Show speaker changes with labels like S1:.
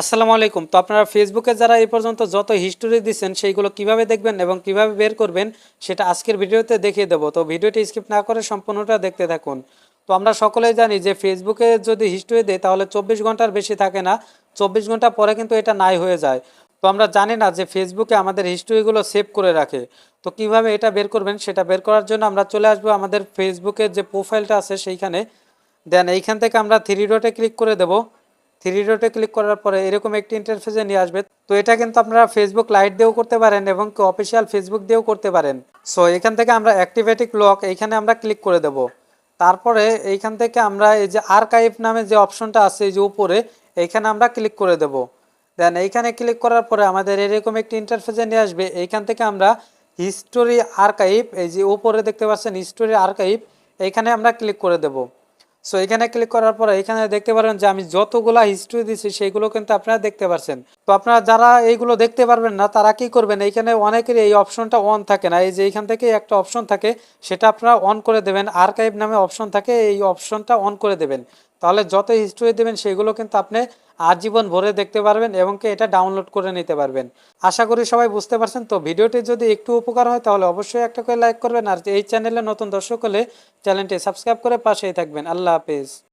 S1: আসসালামু আলাইকুম। তো আপনারা ফেসবুকে যারা এই পর্যন্ত যত হিস্টোরি দিচ্ছেন সেইগুলো কীভাবে দেখবেন এবং কীভাবে বের করবেন, সেটা আজকের ভিডিওতে দেখিয়ে দেবো। তো ভিডিওটি স্কিপ না করে সম্পূর্ণটা দেখতে থাকুন। তো আমরা সকলেই জানি যে ফেসবুকে যদি হিস্টোরি দেয় তাহলে চব্বিশ ঘণ্টার বেশি থাকে না। চব্বিশ ঘণ্টা পরে কিন্তু এটা নাই হয়ে যায়। তো আমরা জানি না যে ফেসবুকে আমাদের হিস্টোরিগুলো সেভ করে রাখে। তো কীভাবে এটা বের করবেন, সেটা বের করার জন্য আমরা চলে আসব আমাদের ফেসবুকের যে প্রোফাইলটা আছে সেইখানে। দেন এইখান থেকে আমরা থ্রি ডটে ক্লিক করে দেবো। থ্রি ডটে ক্লিক করার পরে এরকম একটি ইন্টারফেসে নিয়ে আসবে। তো এটা কিন্তু আপনারা ফেসবুক লাইট দিয়েও করতে পারেন এবং অফিসিয়াল ফেসবুক দিয়েও করতে পারেন। সো এখান থেকে আমরা অ্যাক্টিভেটিক লক এইখানে আমরা ক্লিক করে দেব। তারপরে এইখান থেকে আমরা এই যে আর্কাইভ নামে যে অপশনটা আছে, এই যে উপরে এইখানে আমরা ক্লিক করে দেব। দেন এইখানে ক্লিক করার পরে আমাদের এরকম একটি ইন্টারফেসে নিয়ে আসবে। এইখান থেকে আমরা হিস্টোরি আর্কাইভ এই যে উপরে দেখতে পাচ্ছেন হিস্টোরি আর্কাইভ এইখানে আমরা ক্লিক করে দেব। সো এখানে ক্লিক করার পরে এখানে দেখতে পারেন যে আমি যতগুলা হিস্ট্রি দিচ্ছি সেইগুলো কিন্তু আপনারা দেখতে পাচ্ছেন তো আপনারা যারা এইগুলো দেখতে পারবেন না, তারা কি করবেন? এইখানে অনেকের এই অপশনটা অন থাকে না। এই যে এইখান থেকে একটা অপশন থাকে, সেটা আপনারা অন করে দেবেন। আর্কাইভ নামে অপশন থাকে, এই অপশনটা অন করে দেবেন। তাহলে যত হিস্ট্রি দেবেন, সেগুলো কিন্তু আপনি আজীবন ভরে দেখতে পারবেন এবং কি এটা ডাউনলোড করে নিতে পারবেন। আশা করি সবাই বুঝতে পারছেন। তো ভিডিওটি যদি একটু উপকার হয়, তাহলে অবশ্যই একটা করে লাইক করবেন। আর এই চ্যানেলে নতুন দর্শক হলে চ্যানেলটি সাবস্ক্রাইব করে পাশেই থাকবেন। আল্লাহ হাফেজ।